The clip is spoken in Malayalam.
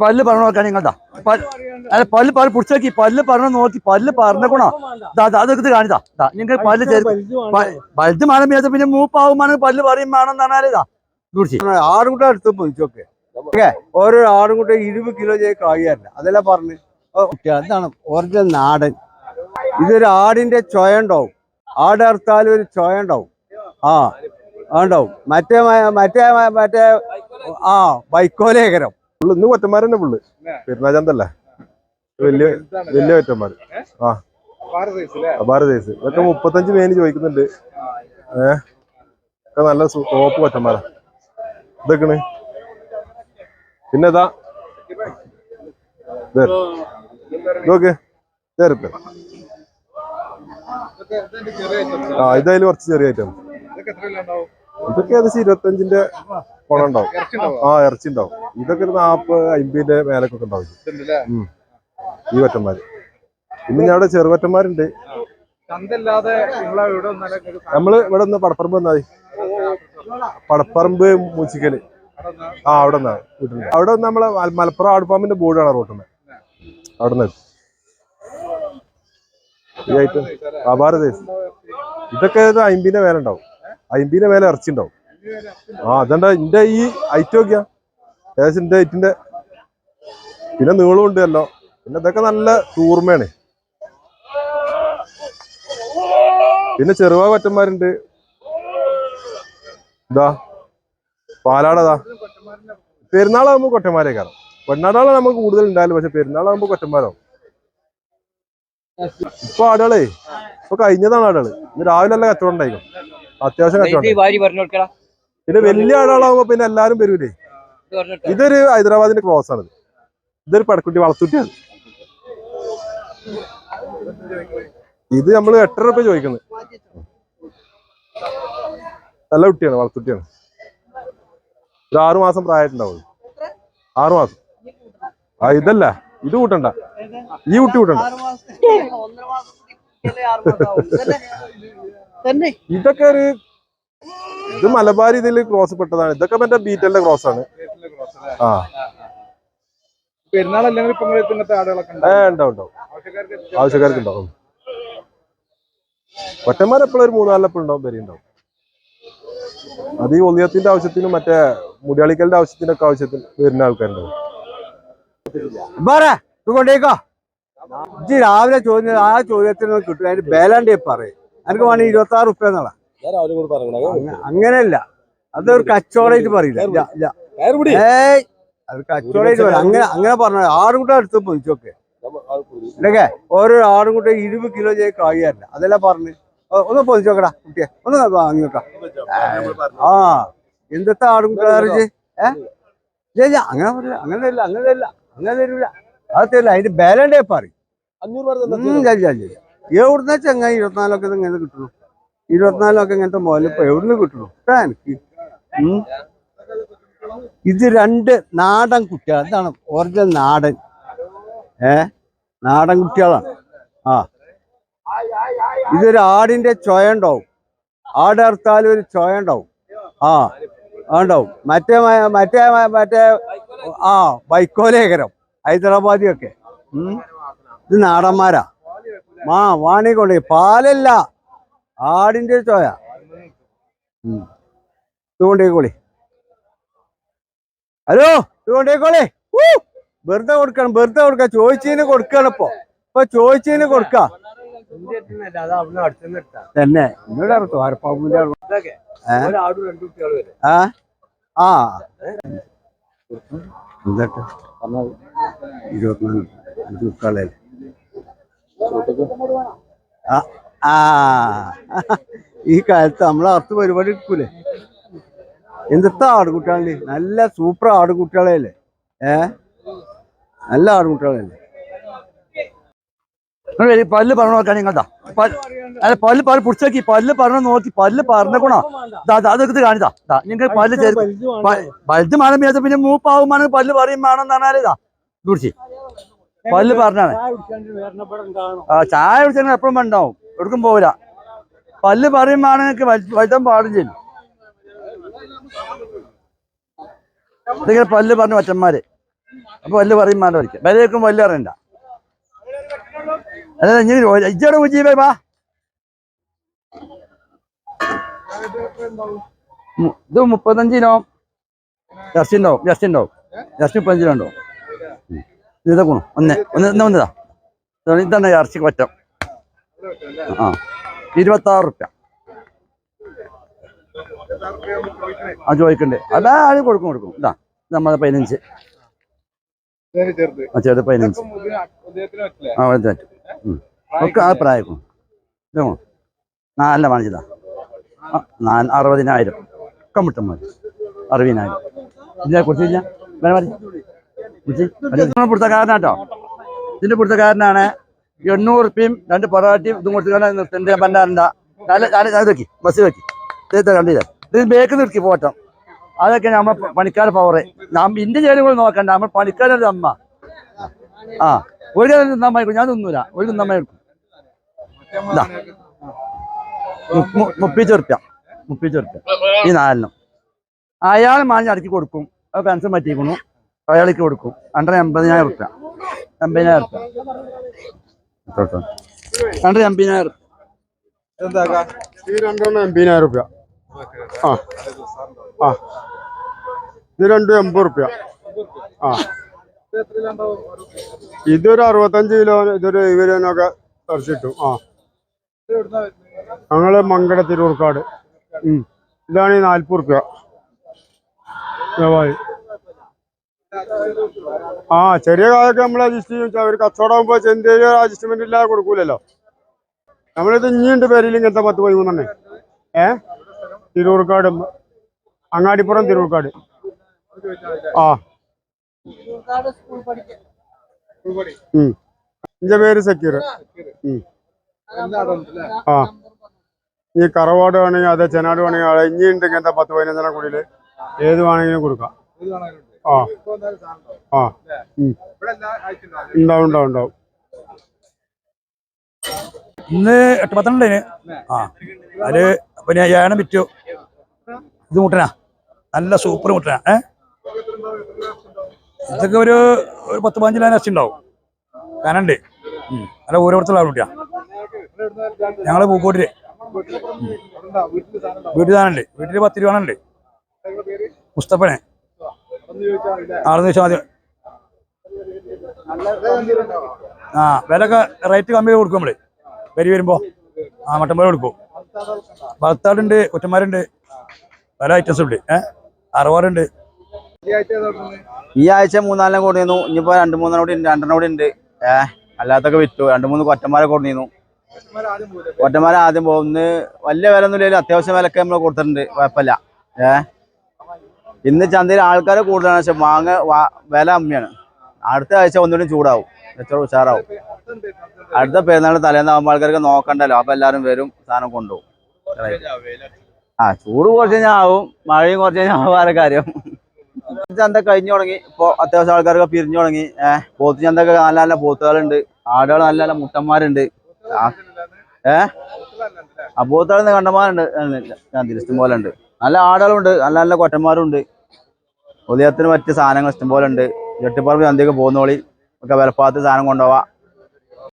പല്ല് പറഞ്ഞു നോക്കാൻ നിങ്ങളുടെ അല്ല പല്ല് പല്ല് പിടിച്ച് നോക്കി. പല്ല് പറഞ്ഞു നോക്കി പല്ല് പറഞ്ഞേക്കണോ അതൊക്കെ കാണിതാ. നിങ്ങൾ പല്ല് ചേർത്ത് വലുത് മണം ചെയ്ത പിന്നെ മൂപ്പാവുമാണ് പല്ല് പറയും വേണം എന്നാലേ ഇതാ. കുടിച്ച് ആടുകുട്ട അടുത്ത് പൊതിച്ചോക്കെ ഓക്കെ? ഓരോ ആടുകുട്ട ഇരുപത് കിലോ ചെയ്ത് കായല്ല അതല്ല പറഞ്ഞു അതാണ് ഒറിജിനൽ നാടൻ. ഇതൊരു ആടിന്റെ ചൊയ ഉണ്ടാവും ആട് അറുത്താലും ഒരു ചൊയ ഉണ്ടാവും ആ ആ, ഉണ്ടാവും മറ്റേ മറ്റേ മറ്റേ ആ വൈക്കോലേകരം. ഫുള്ള് ഇന്ന് കൊറ്റന്മാരന്നെ ഫുള്ള്. പെരുന്നാചന്തല്ലേ വലിയ വലിയ ഒറ്റമാര് ആ. ഭാരത സൈസ് ഇതൊക്കെ മുപ്പത്തഞ്ച് മേന് ചോദിക്കുന്നുണ്ട്. ഏഹ് ഒക്കെ നല്ല ടോപ്പ് കൊറ്റന്മാരാ ഇതൊക്കെയാണ്. പിന്നെ ഇതാ. ഇത്. നോക്ക് ചേർപ്പ് ആ. ഇതായാലും കുറച്ച് ചെറിയ ഐറ്റം ഇതൊക്കെ ഏകദേശം ഇരുപത്തഞ്ചിന്റെ പണം ഉണ്ടാവും ആ ഇറച്ചി ഉണ്ടാവും ഇതൊക്കെ ഒരു നാപ്പത് അമ്പതിന്റെ മേലൊക്കെ ഉണ്ടാവും. ഈ വറ്റന്മാര്. പിന്നെ ഞാൻ ചെറുവറ്റന്മാരുണ്ട്. ഇവിടെ വന്നാലേ നമ്മൾ ഇവിടെ നിന്ന് പടപ്പറമ്പ് വന്നാൽ പടപ്പറമ്പ് മൂച്ചിക്കൽ. ആ അവിടെ നിന്നാണ് വീട്ടിൽ അവിടെ നിന്ന് നമ്മളെ മലപ്പുറം ആടുപാമ്പിന്റെ ബോർഡാണ് റോട്ടിന് അവിടെ നിന്ന് ഈ ഐറ്റം. അപാര ഇതൊക്കെ അയിമ്പിന്റെ വേല ഉണ്ടാവും. അയിമ്പിന്റെ മേലെ ഇറച്ചി ഉണ്ടാവും ആ അതെന്താ ഇന്റെ ഈ ഐറ്റം നോക്കിയാ? ഏകദേശം ഇന്റെ ഐറ്റിന്റെ പിന്നെ നീളം ഉണ്ട് അല്ലോ പിന്നെ ഇതൊക്കെ നല്ല തൂർമയാണ്. പിന്നെ ചെറുവാ കൊറ്റന്മാരുണ്ട് ഇതാ പാലാടതാ. പെരുന്നാളാകുമ്പോ കൊറ്റന്മാരെ കാരണം പെണ്ണാടാളാണ് നമുക്ക് കൂടുതൽ ഉണ്ടായാലും പക്ഷെ പെരുന്നാളാകുമ്പോ കൊറ്റന്മാരാവും ഇപ്പൊ ആടുകളേ ഇപ്പൊ കഴിഞ്ഞതാണ് ആടുകൾ ഇന്ന് രാവിലെ അല്ല കച്ചവടം ഉണ്ടായിരിക്കും അത്യാവശ്യം കച്ചവടം പിന്നെ വലിയ ആടുകളാകുമ്പോ പിന്നെ എല്ലാരും വരൂലേ? ഇതൊരു ഹൈദരാബാദിന്റെ ക്രോസ് ആണ്. ഇതൊരു പടക്കുട്ടി വളർത്തുട്ടിയാണ് ഇത് നമ്മൾ എട്ടര റുപ്യ ചോദിക്കുന്നത് നല്ല കുട്ടിയാണ് വളർത്തുട്ടിയാണ് ഒരു ആറു മാസം പ്രായമായിട്ടുണ്ടാവും ആറു മാസം. ആ ഇതല്ല. ഇത് കൂട്ടണ്ട. ഈ കുട്ടി കൂട്ടണ്ട. ഇതൊക്കെ ഒരു ഇത് മലബാർ ഇതിൽ ക്രോസ് പെട്ടതാണ്. ഇതൊക്കെ മറ്റേ ബീറ്റലിന്റെ ക്രോസ് ആണ്. ആ. ഉണ്ടാവും ആവശ്യക്കാർക്ക് ആവശ്യക്കാർക്ക് ഉണ്ടാവും ഒറ്റന്മാർ എപ്പോഴും ഒരു മൂന്നാലെപ്പോഴും ഉണ്ടാവും പേര് ഉണ്ടാവും. അത് ഈ ഒന്നിയത്തിന്റെ ആവശ്യത്തിനും മറ്റേ മുടിയാളിക്കലിന്റെ ആവശ്യത്തിനൊക്കെ ആവശ്യത്തിന് വരുന്ന ആൾക്കാരുണ്ടാവും. കൊണ്ടേക്കോ. ഇജ്ജ് രാവിലെ ചോദ്യം ആ ചോദ്യത്തിന് കിട്ടും. അതിന് ബേലാണ്ടിയെ പറയും. എനിക്ക് വേണമെങ്കിൽ ഇരുപത്തി ആറ് റുപ്യ എന്നുള്ള അങ്ങനെയല്ല. അതൊരു കച്ചവടമായിട്ട് പറയില്ല. ഏയ് അത് കച്ചവടമായിട്ട് പറയും അങ്ങനെ അങ്ങനെ പറഞ്ഞ ആടുകൂട്ടം അടുത്ത് പൊതിച്ചോക്കെ അല്ലേ ഓരോ ആടുകൂട്ടം ഇരുപത് കിലോ ചെയ്ത് കായില്ല അതെല്ലാം പറഞ്ഞ്. ഒന്ന് പൊതിച്ചോക്കടാ കുട്ടിയെ. ഒന്ന് വാങ്ങി വെക്കാം ആ എന്തത്തെ ആടുകുട്ട ഏ? ഇല്ല, ഇല്ല അങ്ങനെ പറയില്ല അങ്ങനെ ഇല്ല അങ്ങനെ ഇല്ല അങ്ങനെ തരില്ല. അത് തരില്ല. അതിന്റെ ബാലൻഡേ പറയും എവിടുന്ന ചങ്ങായി ഇരുപത്തിനാലൊക്കെ ഇങ്ങനെ കിട്ടുള്ളൂ? ഇരുപത്തിനാലൊക്കെ ഇങ്ങനത്തെ മുതൽ ഇപ്പൊ എവിടെ കിട്ടുള്ളൂ എനിക്ക് ഇത് രണ്ട് നാടൻ കുട്ടികൾ. ഇതാണ് ഒറിജിനൽ നാടൻ. ഏ? നാടൻ കുട്ടികളാണ്. ആ. ഇതൊരു ആടിന്റെ ചൊയ ഉണ്ടാവും ആട് അറുത്താലും ഒരു ചൊയ ഉണ്ടാവും ആ ആ, ഉണ്ടാവും മറ്റേ മറ്റേ മറ്റേ ആ വൈക്കോലേഖരം ഹൈദരാബാദിയൊക്കെ. ഇത് നാടന്മാരാ. മാ വാണി കൊണ്ടുപോയി പാലല്ല. ആടിന്റെ ചോയ. ചൂണ്ടേക്കോളി ഹലോ ഇതുകൊണ്ടേക്കോളി ഊ! വെറുതെ കൊടുക്കണം വെറുതെ കൊടുക്ക. ചോദിച്ചതിന് കൊടുക്കണം ഇപ്പൊ. ഇപ്പൊ ചോദിച്ചതിന് കൊടുക്ക. തന്നെ. എന്നോട് അറുത്തു ആരപ്പാമ്പിന്റെ ആ? ആ. ഇരുപത്തിനാല്. ആ. ആ. ഈ കാലത്ത് നമ്മൾ അർത്ഥ പരിപാടി എടുക്കൂലേ എന്തൊക്കെ ആടുകുട്ടികളല്ലേ നല്ല സൂപ്പർ ആടുകുട്ടികളല്ലേ? ഏ? നല്ല ആടുകുട്ടികളല്ലേ? പല്ല് പറഞ്ഞു നോക്കാൻ നിങ്ങൾതാ? അല്ല പല്ല് പല്ല് പിടിച്ച് നോക്കി. പല്ല് പറഞ്ഞു നോക്കി പല്ല് പറഞ്ഞേക്കണോ അതൊക്കെ കാണിതാ. നിങ്ങൾ പല്ല് പല്ല് മണം ചെയ്ത പിന്നെ മൂപ്പാവുമാണ് പല്ല് പറയും വേണം എന്നാലേ ഇതാ. കുടിച്ച്. പല്ല് പറഞ്ഞാണ്. ആ ചായ കുടിച്ചാൽ എപ്പോഴും ഉണ്ടാവും. എവിടേക്കും പോവില്ല. പല്ല് പറയുമ്പോഴാണെങ്കിൽ വഴുത്താൻ പാടും ചെയ്യും ഇതിങ്ങനെ പല്ല് പറഞ്ഞു അച്ഛന്മാര് അപ്പൊ വല്ല് പറയും മാണ്ട വരയ്ക്കും വില വിലയൊക്കെ വല്ല് അറിയണ്ട അല്ല ഇങ്ങനെ ഇജ്ജോടെ മുജീബേ വാ. ഇത് മുപ്പത്തഞ്ചിനോ? ജസ്റ്റ് ഉണ്ടാവും ജസ്റ്റ് ഉണ്ടാവും. ജസ്റ്റ് മുപ്പത്തഞ്ചിനോ ഉണ്ടാവും. ഉം. ഇത് ഇതൊക്കെ ഒന്ന് ഒന്ന് വന്നതാ. ഇതാണ് ഇറച്ചിക്ക് പറ്റം. ആ ഇരുപത്താറ് റുപ്യ. ആ ചോദിക്കണ്ടേ. അതാ ആദ്യം കൊടുക്കും കൊടുക്കും. ഇതാ നമ്മളെ പതിനഞ്ച്. ആ ചെറുത് പതിനഞ്ച്. ആ വലുത് പറ്റും. ഒക്കെ ആ പ്രായക്കും. നാലിന്റെ വാങ്ങിച്ചതാ നാ നാല് അറുപതിനായിരം. ഒക്കെ മുട്ടം മതി. അറുപതിനായിരം. ഇതിനെ കുറിച്ചില്ല വേറെ മതി കുറിച്ച്. പിടുത്തക്കാരനാട്ടോ ഇതിന്റെ പിടുത്തക്കാരനാണ് എണ്ണൂറ് റുപ്യയും രണ്ട് പൊറാട്ടിയും ഇതും കൊടുത്തിട്ടാണ് നിർത്തേണ്ട പണ്ടാറണ്ട നല്ല നല്ല അത് വെക്കി. ബസ് വെക്കി. കണ്ടില്ല ഇത് ബേക്ക് നിർത്തി പോട്ടം അതൊക്കെ നമ്മൾ പണിക്കാർ പവറ് നാം ഇന്റെ ജോലികൾ നോക്കണ്ട. നമ്മൾ പണിക്കാരുടെ അമ്മ. ആ. ഒരു കാര്യം മതി ഞാൻ തിന്നൂല. ഒരു ഇതാ മുപ്പീച്ച് ഉറുപ്യ മുപ്പീച്ച് ഉറുപ്യ ഈ നാലിനും അയാൾ മാഞ്ഞ് അടക്കി കൊടുക്കും. പെൻഷൻ പറ്റിയിരിക്കുന്നു അയാൾക്ക് കൊടുക്കും. അണ്ടർ എൺപതിനായിരം ഉറുപ്യ എൺപതിനായിരം ഉറുപ്യ രണ്ടര അമ്പതിനായിരം ഈ രണ്ടെണ്ണം എൺപതിനായിരം റുപ്യ. ആ. ആ. ഇത് രണ്ടും എൺപത് റുപ്യ. ആ. ഇത് ഒരു- ഇതൊരു അറുപത്തഞ്ച് കിലോ ഇതൊരു ഇവരൊക്കെ കിലോനൊക്കെ ഇറച്ചിട്ടു ആ? ഞങ്ങൾ മങ്കട തിരൂർക്കാട്. ഇതാണ് ഈ നാൽപ്പത് റുപ്യ. ആ ചെറിയ കാലൊക്കെ നമ്മൾ അഡ്ജസ്റ്റ് ചെയ്യും അവർ കച്ചവടം ആകുമ്പോൾ എന്തെങ്കിലും അഡ്ജസ്റ്റ്മെന്റ് ഇല്ലാതെ കൊടുക്കൂലല്ലോ. നമ്മളിത് ഇനിയുണ്ട് പേരിൽ ഇങ്ങനത്തെ പത്ത് പതിമൂന്നെണ്ണേ. ഏ? തിരൂർക്കാട് അങ്ങാടിപ്പുറം തിരൂർക്കാട്. ആ. എന്റെ പേര് സക്കീർ. ആ. ഈ കറവാട് വേണമെങ്കിൽ അതെ ചെനാട് വേണമെങ്കിൽ ഇനിയുണ്ട് ഇങ്ങനത്തെ പത്ത് പതിനഞ്ചെണ്ണം കൂടിയിൽ ഏത് വേണമെങ്കിലും കൊടുക്കാം. ഉണ്ടാവും. ഉണ്ടാവും ഇന്ന് എട്ട് പന്ത്രണ്ടിന് ആ. അത് പിന്നെ ഏണം വിറ്റു. ഇത് മുട്ടനാ. നല്ല സൂപ്പർ മുട്ടനാ. ഏ? ഇതൊക്കെ ഒരു ഒരു പത്ത് പതിനഞ്ച് ലാൻ അച്ഛൻ ഉണ്ടാവും. കനണ്ട്. അല്ല ഓരോരുത്തർ കുട്ടിയാ ഞങ്ങൾ പൂക്കോട്ടിൽ. വീട്ടിൽ വീട്ടിൽ താനുണ്ട് വീട്ടിൽ പത്ത് രൂപ ഉണ്ട് മുസ്തഫനെ. ഒന്ന് ചോദിച്ചാൽ മതി ആളെന്ന് ആ വിലയൊക്കെ റേറ്റ് കമ്മി കൊടുക്കും നമ്മൾ. വരി വരുമ്പോ. ആ മട്ടൻ പോലെ കൊടുക്കും. ഭർത്താടുണ്ട് കുറ്റന്മാരുണ്ട്. പല ഐറ്റംസ് ഉണ്ട്. ഏഹ് അറുപാടുണ്ട് ഈ ആഴ്ച മൂന്നാലിനെ കൊടുത്തിരുന്നു ഇനിയിപ്പോ രണ്ട് മൂന്നെണ്ണം കൂടി ഉണ്ട് രണ്ടെണ്ണം കൂടി ഉണ്ട്. ഏഹ് അല്ലാത്തൊക്കെ വിറ്റു. രണ്ട് മൂന്ന് കൊറ്റന്മാരെ കൊടുത്തിരുന്നു ഇവന്മാര് ആദ്യം പോയില്ലേ? കൊറ്റന്മാരെ ആദ്യം പോകുന്നു വലിയ വില ഒന്നും ഇല്ലല്ലോ. അത്യാവശ്യം വിലക്ക് നമ്മൾ കൊടുത്തിട്ടുണ്ട്. കുഴപ്പമില്ല. ഏഹ് ഇന്ന് ചന്തയിൽ ആൾക്കാർ കൂടുതലാണ്. പക്ഷെ മാങ്ങ വില അമ്മയാണ് അടുത്ത ആഴ്ച ഒന്നുകൂടി ചൂടാവും. എത്ര ഉഷാറാവും. അടുത്ത പെരുന്നാൾ തലേന്നാകുമ്പോൾ ആൾക്കാർക്ക് നോക്കണ്ടല്ലോ. അപ്പൊ എല്ലാവരും വരും സാധനം കൊണ്ടുപോകും. ആ ചൂട് കുറച്ച് കഴിഞ്ഞാൽ ആവും. മഴയും കുറച്ച് കഴിഞ്ഞാൽ ആവാറ വേറെ കാര്യം. ചന്ത കഴിഞ്ഞു തുടങ്ങി. ഇപ്പോൾ അത്യാവശ്യം ആൾക്കാരൊക്കെ പിരിഞ്ഞു തുടങ്ങി. ഏഹ് പോത്ത് ചന്തയൊക്കെ നല്ല നല്ല പോത്തുകളുണ്ട്. ആടുകൾ നല്ല നല്ല മുട്ടന്മാരുണ്ട്. ഏഹ് ആ പോത്തുകൾ കണ്ടമാരുണ്ട്. ഇഷ്ടം പോലെ ഉണ്ട് നല്ല ആടുകളുണ്ട്. നല്ല നല്ല കൊറ്റന്മാരും ഉണ്ട് ഉദയത്തിന് മറ്റ് സാധനങ്ങൾ ഇഷ്ടംപോലെ ഉണ്ട് ജെട്ടിപ്പറമ്പ് ചന്തയ്ക്ക് പോകുന്നോളി. ഒക്കെ വിലപ്പാത്ത് സാധനം കൊണ്ടുപോവാ.